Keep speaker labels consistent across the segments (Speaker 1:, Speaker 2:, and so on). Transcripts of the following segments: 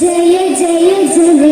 Speaker 1: जय जय जय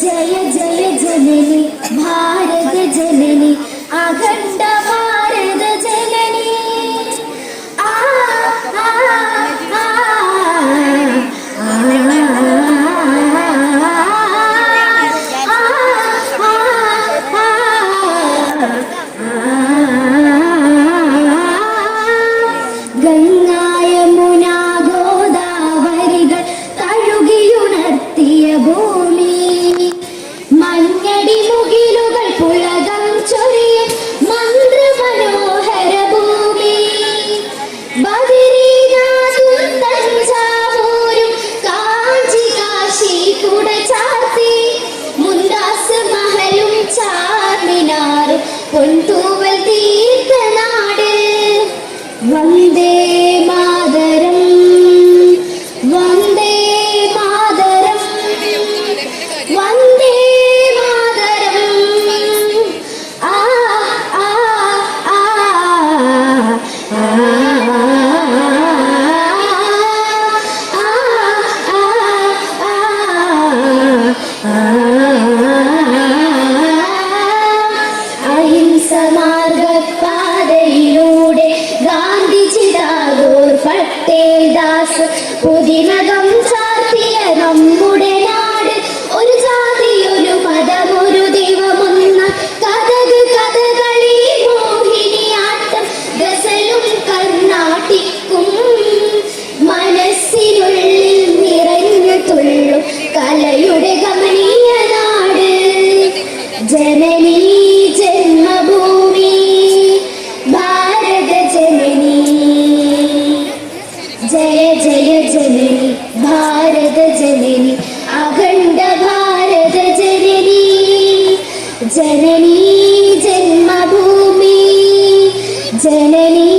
Speaker 1: जय जय जननी भारत जननी आखंड point আকাশ পুদিনা গামছা ജയ ജനനി ഭാരത ജനനി അഖണ്ഡ ഭാരത ജനനി. ജനനി ജന്മഭൂമി ജനനീ